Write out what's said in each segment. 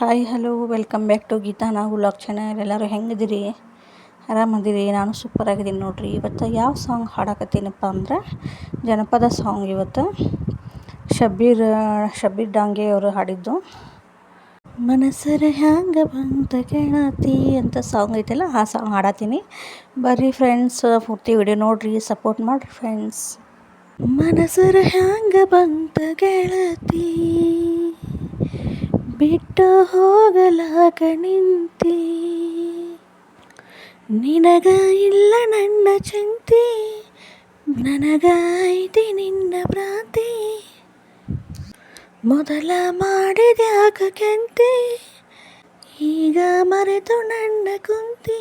Hi, hello, welcome back to Geetha. ನಾವು channel, ಎಲ್ಲರೂ ಹೆಂಗಿದ್ದೀರಿ? ಆರಾಮದಿರಿ? ನಾನು ಸೂಪರ್ ಆಗಿದ್ದೀನಿ ನೋಡ್ರಿ. ಇವತ್ತು ಯಾವ ಸಾಂಗ್ ಹಾಡಕತ್ತೀನಪ್ಪ ಅಂದ್ರೆ ಜನಪದ ಸಾಂಗ್ ಇವತ್ತು. ಶಬ್ಬೀರ್ ಶಬ್ಬೀರ್ ಡಾಂಗೆ ಅವರು ಹಾಡಿದ್ದು. ಮನಸ್ಸರ ಹ್ಯಾಂಗ ಬಂತ ಕೇಳತಿ ಅಂತ ಸಾಂಗ್ ಐತಲ್ಲ, ಆ ಸಾಂಗ್ ಹಾಡತ್ತೀನಿ. ಬರ್ರಿ ಫ್ರೆಂಡ್ಸ್ ಪೂರ್ತಿ ವಿಡಿಯೋ ನೋಡ್ರಿ ಸಪೋರ್ಟ್ ಮಾಡಿರಿ ಫ್ರೆಂಡ್ಸ್ ಮನಸ್ಸರ ಹ್ಯಾಂಗ ಬಂತ ಗೆಳತಿ ಬಿಟ್ಟು ಹೋಗಲಾಗ ನಿಂತಿ ನಿನಗ ಇಲ್ಲ ನನ್ನ ಚಂತಿ. ನನಗಾಯ್ತಿ ನಿನ್ನ ಭ್ರಾಂತಿ. ಮೊದಲ ಮಾಡಿದ್ಯಾಕ ಕೆಂತಿ. ಈಗ ಮರೆತು ನನ್ನ ಕುಂತಿ.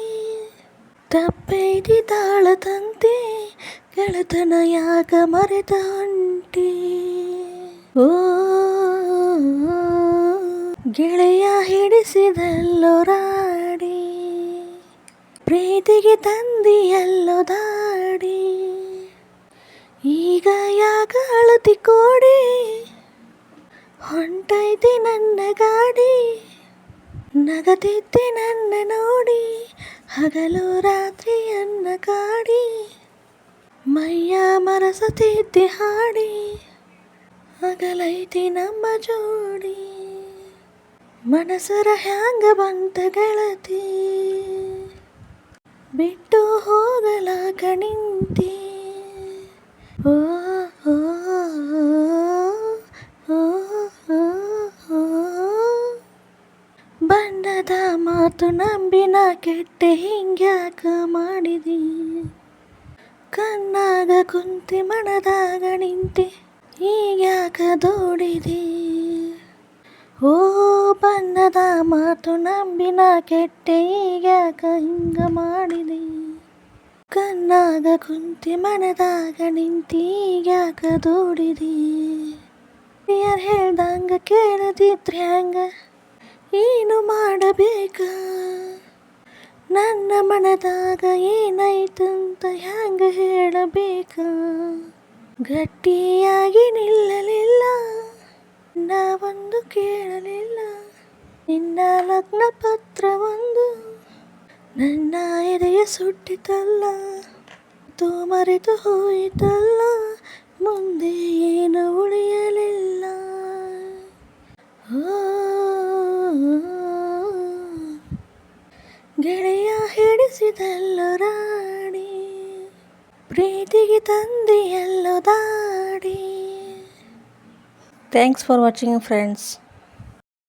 ತಪ್ಪೈತಿ ತಾಳ ತಂತಿ. ಗೆಳತನ ಯಾಕ ಮರೆತ ಹೊಂಟಿ. ಓ ಗೆಳೆಯ ಹಿಡಿಸಿದಲ್ಲೊರಾಡಿ ಪ್ರೀತಿಗೆ ತಂದಿಯಲ್ಲೋ ದಾಡಿ. ಈಗ ಯಾಕ ಅಳತಿ ಕೋಡಿ, ಹೊಂಟೈತಿ ನನ್ನ ಗಾಡಿ. ನಗದಿದ್ದೆ ನನ್ನ ನೋಡಿ, ಹಗಲು ರಾತ್ರಿಯನ್ನ ಕಾಡಿ. ಮೈಯ ಮರಸತಿದ್ದೆ ಹಾಡಿ, ಹಗಲೈತಿ ನಮ್ಮ ಜೋಡಿ. ಮನಸರ ಹ್ಯಾಂಗ ಬಂತ ಗೆಳತಿ? ಬಿಟ್ಟು ಹೋಗಲ ನಿಂತಿ ಓ ಓ. ಮಾತು ನಂಬಿನ ಕೆಟ್ಟೆ ಹಿಂಗ್ಯಾಕ ಮಾಡಿದಿ? ಕಣ್ಣಾಗ ಕುಂತಿ ಮಣದಾಗ ನಿಂತಿ, ಈಗ್ಯಾಕ ದೋಡಿದಿ? ಬಣ್ಣದ ಮಾತು ನಂಬಿನ ಕೆಟ್ಟೆ ಈಗ ಹಿಂಗ ಮಾಡಿದೆ. ಕಣ್ಣಾಗ ಕುಂತಿ ಮನದಾಗ ನಿಂತಿ ಈಗ್ಯಾಕ ದೋಡಿದಿ ಯಾರು ಹೇಳ್ದಂಗ ಕೇಳದಿದ್ರೆ ಹಂಗ? ಏನು ಮಾಡಬೇಕ? ನನ್ನ ಮನದಾಗ ಏನಾಯ್ತಂತ ಹ್ಯಾಂಗ ಹೇಳಬೇಕ? ಗಟ್ಟಿಯಾಗಿ ನಿಲ್ಲಲಿಲ್ಲ, ನಾವೊಂದು ಕೇಳಲಿಲ್ಲ. ನಿನ್ನ ಲಗ್ನ ಪತ್ರ ಒಂದು ನನ್ನ ಎದೆಯ ಸುಟ್ಟಿತಲ್ಲ, ತೋ ಮರೆತು ಹೋಯಿತಲ್ಲ, ಮುಂದೆ ಏನು ಉಳಿಯಲಿಲ್ಲ? ಗೆಳೆಯ ಹಿಡಿಸಿದಲ್ಲೋ ರಾಣಿ, ಪ್ರೀತಿಗೆ ತಂದೆಯಲ್ಲೋ ದಾಡಿ. Thanks for watching friends